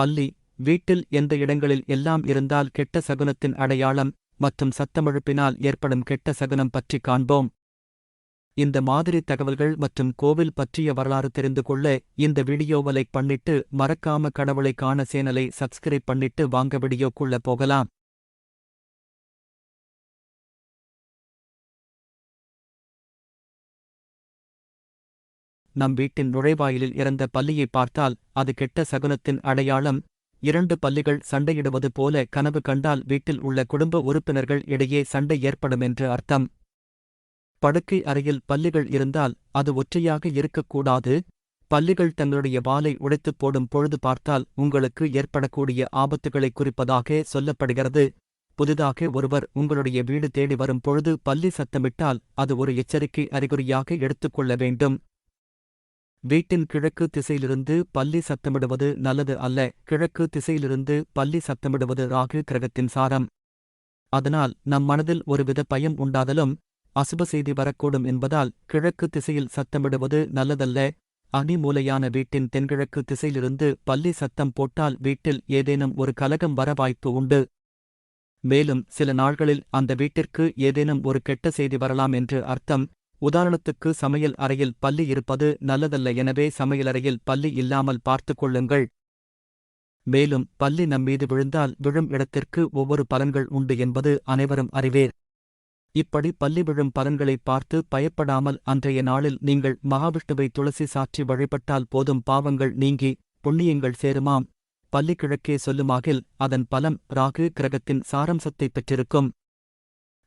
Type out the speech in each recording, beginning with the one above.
பள்ளி வீட்டில் எந்த இடங்களில் எல்லாம் இருந்தால் கெட்ட சகுனத்தின் அடையாளம் மற்றும் சத்தமழுப்பினால் ஏற்படும் கெட்ட சகுனம் பற்றி காண்போம். இந்த மாதிரி தகவல்கள் மற்றும் கோவில் பற்றிய வரலாறு தெரிந்து கொள்ள இந்த வீடியோவை லைக் பண்ணிட்டு மறக்காம கடவுளை காண சேனலை சப்ஸ்கிரைப் பண்ணிட்டு வாங்க வீடியோக்குள்ள போகலாம். நம் வீட்டின் நுழைவாயிலில் இறந்த பல்லியை பார்த்தால் அது கெட்ட சகுனத்தின் அடையாளம். இரண்டு பல்லிகள் சண்டையிடுவது போல கனவு கண்டால் வீட்டில் உள்ள குடும்ப உறுப்பினர்கள் இடையே சண்டை ஏற்படும் என்று அர்த்தம். படுக்கை அறையில் பல்லிகள் இருந்தால் அது ஒற்றையாக இருக்கக்கூடாது. பல்லிகள் தங்களுடைய வாலை உடைத்துப் போடும் பொழுது பார்த்தால் உங்களுக்கு ஏற்படக்கூடிய ஆபத்துகளை குறிப்பதாக சொல்லப்படுகிறது. புதிதாக ஒருவர் உங்களுடைய வீடு தேடி வரும் பொழுது பல்லி சத்தமிட்டால் அது ஒரு எச்சரிக்கை அறிகுறியாக எடுத்துக்கொள்ள வேண்டும். வீட்டின் கிழக்கு திசையிலிருந்து பல்லி சத்தமிடுவது நல்லது அல்ல. கிழக்கு திசையிலிருந்து பல்லி சத்தமிடுவது ராகு கிரகத்தின் சாரம். அதனால் நம் மனதில் ஒருவித பயம் உண்டாதலும் அசுப செய்தி வரக்கூடும் என்பதால் கிழக்கு திசையில் சத்தமிடுவது நல்லதல்ல. அணிமூலையான வீட்டின் தென்கிழக்கு திசையிலிருந்து பள்ளி சத்தம் போட்டால் வீட்டில் ஏதேனும் ஒரு கலகம் வர வாய்ப்பு உண்டு. மேலும் சில நாள்களில் அந்த வீட்டிற்கு ஏதேனும் ஒரு கெட்ட செய்தி வரலாம் என்று அர்த்தம். உதாரணத்துக்கு சமையல் அறையில் பல்லி இருப்பது நல்லதல்ல எனவே சமையலறையில் பல்லி இல்லாமல் பார்த்து கொள்ளுங்கள். மேலும் பல்லி நம்மீது விழுந்தால் விழும் இடத்திற்கு ஒவ்வொரு பலன்கள் உண்டு என்பது அனைவரும் அறிவேர். இப்படி பல்லி விழும் பலன்களை பார்த்து பயப்படாமல் அன்றைய நாளில் நீங்கள் மகாவிஷ்ணுவை துளசி சாற்றி வழிபட்டால் போதும் பாவங்கள் நீங்கி புண்ணியங்கள் சேருமாம். பல்லி கிழக்கே சொல்லுமாகில் அதன் பலம் ராகு கிரகத்தின் சாரம்சத்தை பெற்றிருக்கும்.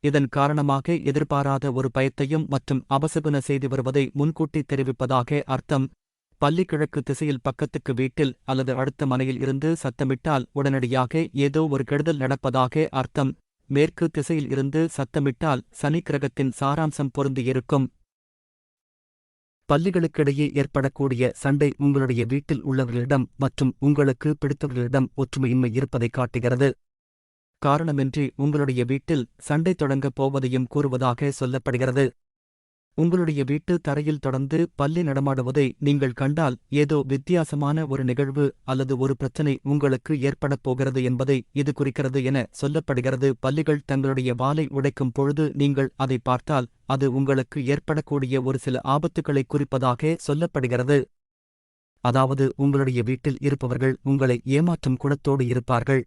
இதன் காரணமாக எதிர்பாராத ஒரு பயத்தையும் மற்றும் அபசகுன செய்து வருவதை முன்கூட்டி தெரிவிப்பதாக அர்த்தம். பள்ளி கிழக்கு திசையில் பக்கத்துக்கு வீட்டில் அல்லது அடுத்த மனையில் இருந்து சத்தமிட்டால் உடனடியாக ஏதோ ஒரு கெடுதல் நடப்பதாக அர்த்தம். மேற்கு திசையில் இருந்து சத்தமிட்டால் சனி கிரகத்தின் சாராம்சம் பொருந்தியிருக்கும். பள்ளிகளுக்கிடையே ஏற்படக்கூடிய சண்டை உங்களுடைய வீட்டில் உள்ளவர்களிடம் மற்றும் உங்களுக்கு பிடித்தவர்களிடம் ஒற்றுமையின்மை இருப்பதை காட்டுகிறது. காரணமின்றி உங்களுடைய வீட்டில் சண்டை தொடங்கப் போவதையும் கூறுவதாக சொல்லப்படுகிறது. உங்களுடைய வீட்டு தரையில் தொடர்ந்து பள்ளி நடமாடுவதை நீங்கள் கண்டால் ஏதோ வித்தியாசமான ஒரு நிகழ்வு அல்லது ஒரு பிரச்சனை உங்களுக்கு ஏற்படப் போகிறது என்பதை இது குறிக்கிறது என சொல்லப்படுகிறது. பள்ளிகள் தங்களுடைய வாலை உடைக்கும் பொழுது நீங்கள் அதை பார்த்தால் அது உங்களுக்கு ஏற்படக்கூடிய ஒரு சில ஆபத்துக்களை குறிப்பதாக சொல்லப்படுகிறது. அதாவது உங்களுடைய வீட்டில் இருப்பவர்கள் உங்களை ஏமாற்றும் குணத்தோடு இருப்பார்கள்.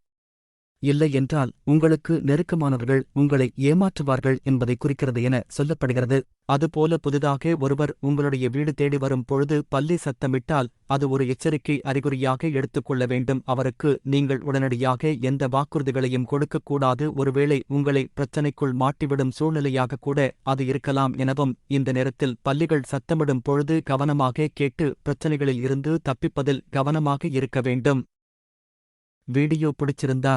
இல்லை என்றால் உங்களுக்கு நெருக்கமானவர்கள் உங்களை ஏமாற்றுவார்கள் என்பதை குறிக்கிறது என சொல்லப்படுகிறது. அதுபோல புதிதாக ஒருவர் உங்களுடைய வீடு தேடி வரும் பொழுது பள்ளி சத்தமிட்டால் அது ஒரு எச்சரிக்கை அறிகுறியாக எடுத்துக்கொள்ள வேண்டும். அவருக்கு நீங்கள் உடனடியாக எந்த வாக்குறுதிகளையும் கொடுக்கக்கூடாது ஒருவேளை உங்களை பிரச்சனைக்குள் மாட்டிவிடும் சூழ்நிலையாக கூட அது இருக்கலாம் எனவும் இந்த நேரத்தில் பள்ளிகள் சத்தமிடும் பொழுது கவனமாக கேட்டு பிரச்சனைகளில் இருந்து தப்பிப்பதில் கவனமாக இருக்க வேண்டும். வீடியோ பிடிச்சிருந்தா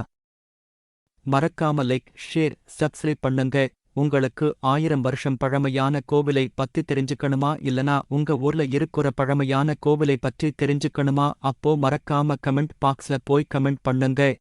மறக்காம லைக் ஷேர் சப்ஸ்கிரைப் பண்ணுங்க. உங்களுக்கு ஆயிரம் வருஷம் பழமையான கோவிலை பத்தி தெரிஞ்சுக்கணுமா? இல்லனா உங்க ஊர்ல இருக்கிற பழமையான கோவிலை பற்றி தெரிஞ்சுக்கணுமா? அப்போ மறக்காம கமெண்ட் பாக்ஸ்ல போய் கமெண்ட் பண்ணுங்க.